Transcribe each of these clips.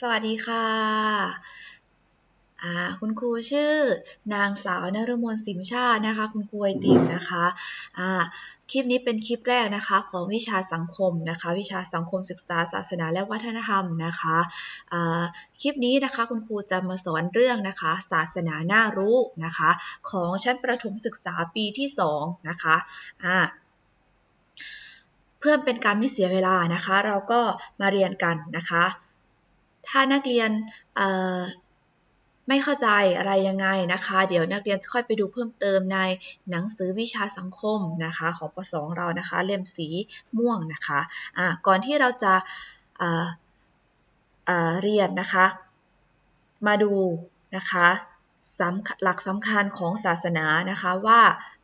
สวัสดีค่ะคุณครูชื่อนางสาวนรมนสิมชาตินะคะ คุณครูไอติมนะคะคลิปนี้เป็นคลิปแรกนะคะของวิชาสังคมนะคะ วิชาสังคมศึกษาศาสนาและวัฒนธรรมนะคะคลิปนี้นะคะคุณครูจะมาสอนเรื่องนะคะ ศาสนาน่ารู้นะคะ ของชั้นประถมศึกษาปีที่2นะคะเพื่อเป็นการไม่เสียเวลานะคะ เราก็มาเรียนกันนะคะ ถ้านักเรียนไม่เข้าใจอะไรยังไงนะคะ เดี๋ยวนักเรียนจะค่อยไปดูเพิ่มเติมในหนังสือวิชาสังคมนะคะของป .2 เรานะคะ เล่มสีม่วงนะคะะก่อนที่เราจะเรียนนะคะ มาดูนะคะหลักสำคัญของศาสนานะคะว่า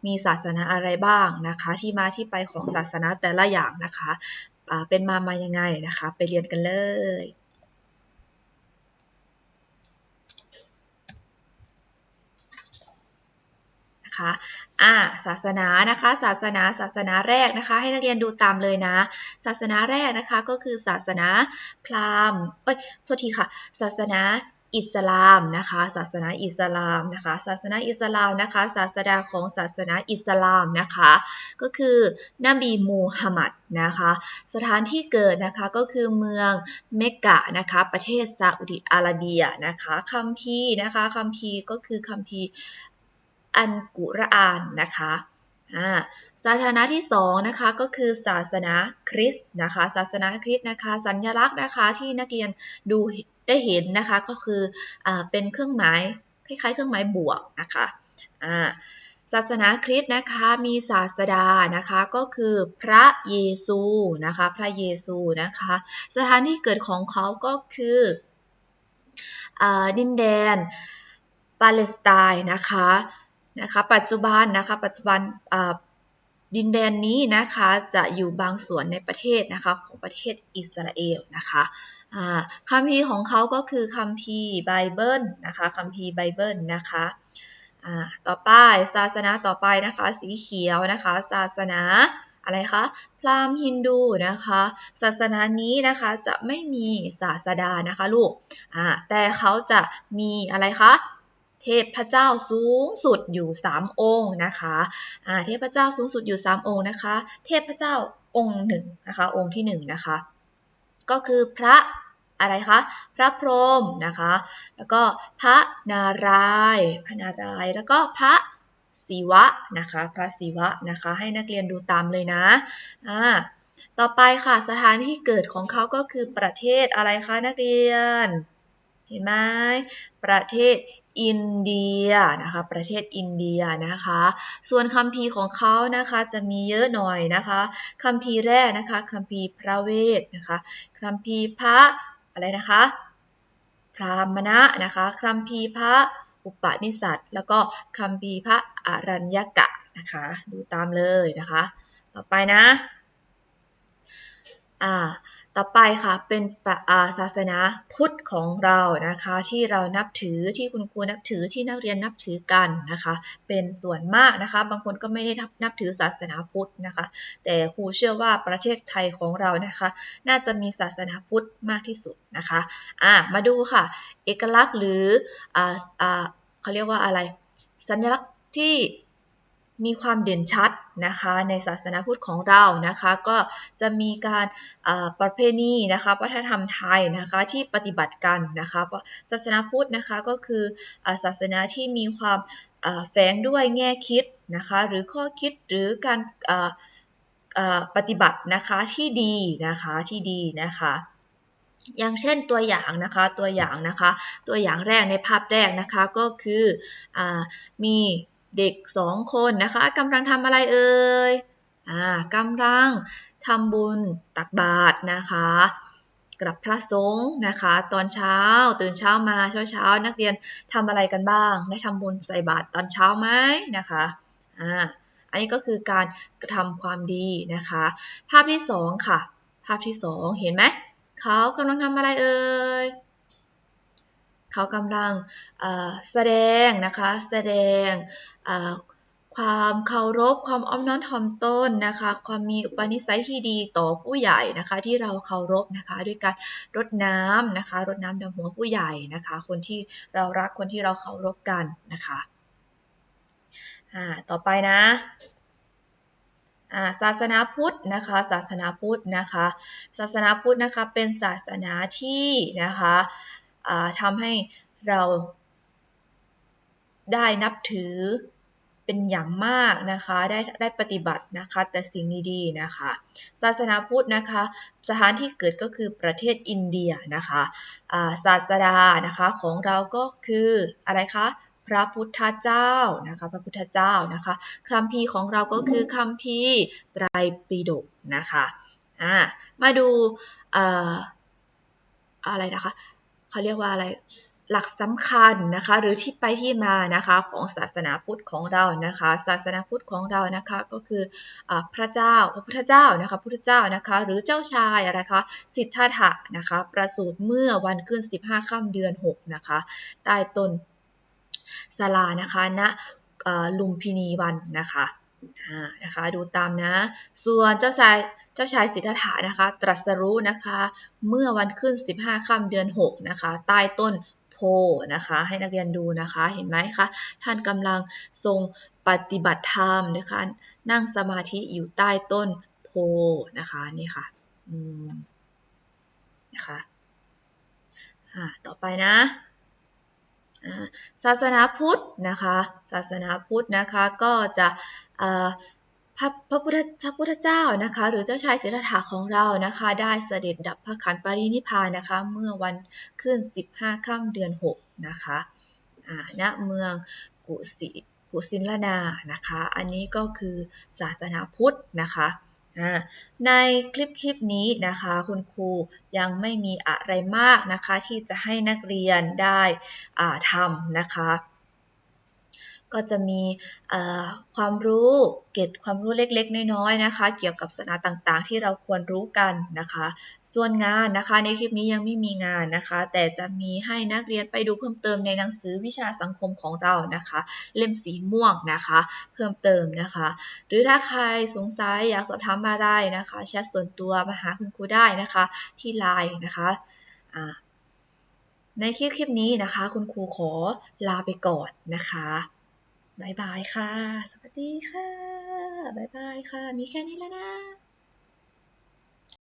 มีศาสนาอะไรบ้างนะคะ ที่มาที่ไปของศาสนาแต่ละอย่างนะคะเป็นมามายังไงนะคะ ไปเรียนกันเลยคะอ่าศาสนานะคะ ศาสนาศาสนาแรกนะคะ ให้นักเรียนดูตามเลยนะ ศาสนาแรกนะคะก็คือศาสนาพราหมณ์เอ้ยโทษทีค่ะ ศาสนา อิสลามนะคะศาสนาอิสลามนะคะศาสนาอิสลามนะคะศาสดาของศาสนาอิสลามนะคะก็คือนบีมูฮัมหมัดนะคะสถานที่เกิดนะคะก็คือเมืองเมกะนะคะประเทศซาอุดิอาระเบียนะคะคัมภีร์นะคะคัมภีร์ก็คือคัมภีร์อันกุรอานนะคะ ศาสนาที่2นะคะก็คือศาสนาคริสต์นะคะศาสนาคริสต์นะคะสัญลักษณ์นะคะที่นักเรียนดูได้เห็นนะคะก็คืออเป็นเครื่องหมายคล้ายๆ เครื่องหมายบวกนะคะศาสนาคริสต์นะคะมีศาสดานะคะก็คือพระเยซูนะคะพระเยซูนะคะสถานที่เกิดของเขาก็คืออดินแดนปาเลสไตน์นะคะ นะคะปัจจุบันนะคะปัจจุบันดินแดนนี้นะคะจะอยู่บางส่วนในประเทศนะคะของประเทศอิสราเอลนะคะคัมภีร์ของเขาก็คือคัมภีร์ไบเบิลนะคะคัมภีร์ไบเบิลนะคะต่อไปศาสนาต่อไปนะคะสีเขียวนะคะศาสนาอะไรคะพราหมณ์ฮินดูนะคะศาสนานี้นะคะจะไม่มีศาสดานะคะลูกแต่เขาจะมีอะไรคะ เทพเจ้าสูงสุดอยู่ 3 องค์นะคะะเทพเจ้าสูงสุดอยู่ 3 องค์นะคะ เทพเจ้าองค์หนึ่งนะคะ องค์ที่1นนะคะ ก็คือพระอะไรคะ พระพรหมนะคะ แล้วก็พระนารายพระนารายแล้วก็พระศิวะนะคะ พระศิวะนะคะ ให้นักเรียนดูตามเลยนะอ่าต่อไปค่ะสถานที่เกิดของเขาก็คือประเทศอะไรคะนักเรียน เห็นไหมประเทศ อินเดียนะคะประเทศอินเดียนะคะ ส่วนคัมภีร์ของเขานะคะจะมีเยอะหน่อยนะคะคัมภีร์แรกนะคะคัมภีร์พระเวทนะคะคัมภีร์พระอะไรนะคะพรามณะนะคะคัมภีร์พระอุปนิสัตแล้วก็คัมภีร์พระอรัญญกะนะคะดูตามเลยนะคะ ต่อไปนะอ่า ต่อไปค่ะเป็นศาสนาพุทธของเรานะคะ ที่เรานับถือที่คุณครูนับถือที่นักเรียนนับถือกันนะคะ เป็นส่วนมากนะคะ บางคนก็ไม่ได้นับถือศาสนาพุทธนะคะ แต่ครูเชื่อว่าประเทศไทยของเรานะคะ น่าจะมีศาสนาพุทธมากที่สุดนะคะอ่ามาดูค่ะ เอกลักษณ์หรืออ่าอ่าเขาเรียกว่าอะไร สัญลักษณ์ที่ มีความเด่นชัดนะคะในศาสนาพุทธของเรานะคะก็จะมีการประเพณีนะคะวัฒนธรรมไทยนะคะที่ปฏิบัติกันนะคะศาสนาพุทธนะคะก็คือศาสนาที่มีความแฝงด้วยแง่คิดนะคะหรือข้อคิดหรือการปฏิบัตินะคะที่ดีนะคะที่ดีนะคะอย่างเช่นตัวอย่างนะคะตัวอย่างนะคะตัวอย่างแรกในภาพแรกนะคะก็คืออมี เด็กสองคนนะคะกำลังทำอะไรเอ่ยอ่ากำลังทำบุญตักบาตรนะคะกับพระสงฆ์นะคะ ตอนเช้าตื่นเช้ามาเช้าเช้านักเรียนทำอะไรกันบ้างได้ทำบุญใส่บาตรตอนเช้าไหมนะคะอ่าอันนี้ก็คือการกระทำความดีนะคะ ภาพที่สองค่ะ ภาพที่สองเห็นไหมเขากำลังทำอะไรเอ่ย เขากำลังแสดงนะคะ แสดงความเคารพความอ้อมน้อมถ่อมตนนะคะ ความมีอุปนิสัยที่ดีต่อผู้ใหญ่นะคะ ที่เราเคารพนะคะ ด้วยการรดน้ำนะคะรดน้ำดำหัวผู้ใหญ่นะคะ คนที่เรารักคนที่เราเคารพกันนะคะอ่าต่อไปนะศาสนาพุทธนะคะศาสนาพุทธนะคะ ศาสนาพุทธนะคะเป็นศาสนาที่นะคะ ทำให้เราได้นับถือเป็นอย่างมากนะคะได้ได้ปฏิบัตินะคะแต่สิ่งดีๆนะคะ ศาสนาพุทธนะคะ สถานที่เกิดก็คือประเทศอินเดียนะคะศาสดานะคะของเราก็คืออะไรคะพระพุทธเจ้านะคะ พระพุทธเจ้านะคะคัมภีของเราก็คือคัมภีไตรปิฎกนะคะอ่ามาดูอะไรนะคะ เขาเรียกว่าอะไรหลักสำคัญนะคะหรือที่ไปที่มานะคะของศาสนาพุทธของเรานะคะ ศาสนาพุทธของเรานะคะก็คืออพระเจ้าพระพุทธเจ้านะคะพุทธเจ้านะคะ หรือเจ้าชายอะไรคะสิทธัตถะนะคะ ประสูติเมื่อวันขึ้น 15ค่ำเดือน 6 นะคะ ใต้ต้นศาลานะคะณลุมพินีวันนะคะ นะคะดูตามนะ ส่วนเจ้าชายเจ้าชายสิทธัตถะนะคะ ตรัสรู้นะคะ เมื่อวันขึ้น 15ค่ำเดือน 6 นะคะ ใต้ต้นโพนะคะ ให้นักเรียนดูนะคะเห็นไหมคะ ท่านกำลังทรงปฏิบัติธรรมนะคะ นั่งสมาธิอยู่ใต้ต้นโพนะคะนี่ค่ะนะคะต่อไปนะ ศาสนาพุทธนะคะศาสนาพุทธนะคะก็จะพระพระพุทธพระพุทธเจ้านะคะหรือเจ้าชายสิทธัตถะของเรานะคะ ได้เสด็จดับพระขันปรินิพานนะคะเมื่อวันขึ้น 15ค่ำเดือน 6 นะคะณเมืองกุสิกุสินลนานะคะ อันนี้ก็คือศาสนาพุทธนะคะ ในคลิปคลิปนี้นะคะ คุณครูยังไม่มีอะไรมากนะคะ ที่จะให้นักเรียนได้ทำนะคะ ก็จะมีความรู้เก็บความรู้เล็กๆ น้อยๆนะคะ เกี่ยวกับศาสนาต่างๆ ที่เราควรรู้กันนะคะ ส่วนงานนะคะในคลิปนี้ยังไม่มีงานนะคะ แต่จะมีให้นักเรียนไปดูเพิ่มเติมในหนังสือวิชาสังคมของเรานะคะ เล่มสีม่วงนะคะ เพิ่มเติมนะคะ หรือถ้าใครสงสัยอยากสอบถามมาได้นะคะแชทส่วนตัวมาหาคุณครูได้นะคะที่ไลน์นะคะในคลิปคลิปนี้นะคะ คุณครูขอลาไปก่อนนะคะ บายบายค่ะ สวัสดีค่ะบายบายค่ะ มีแค่นี้แล้วนะ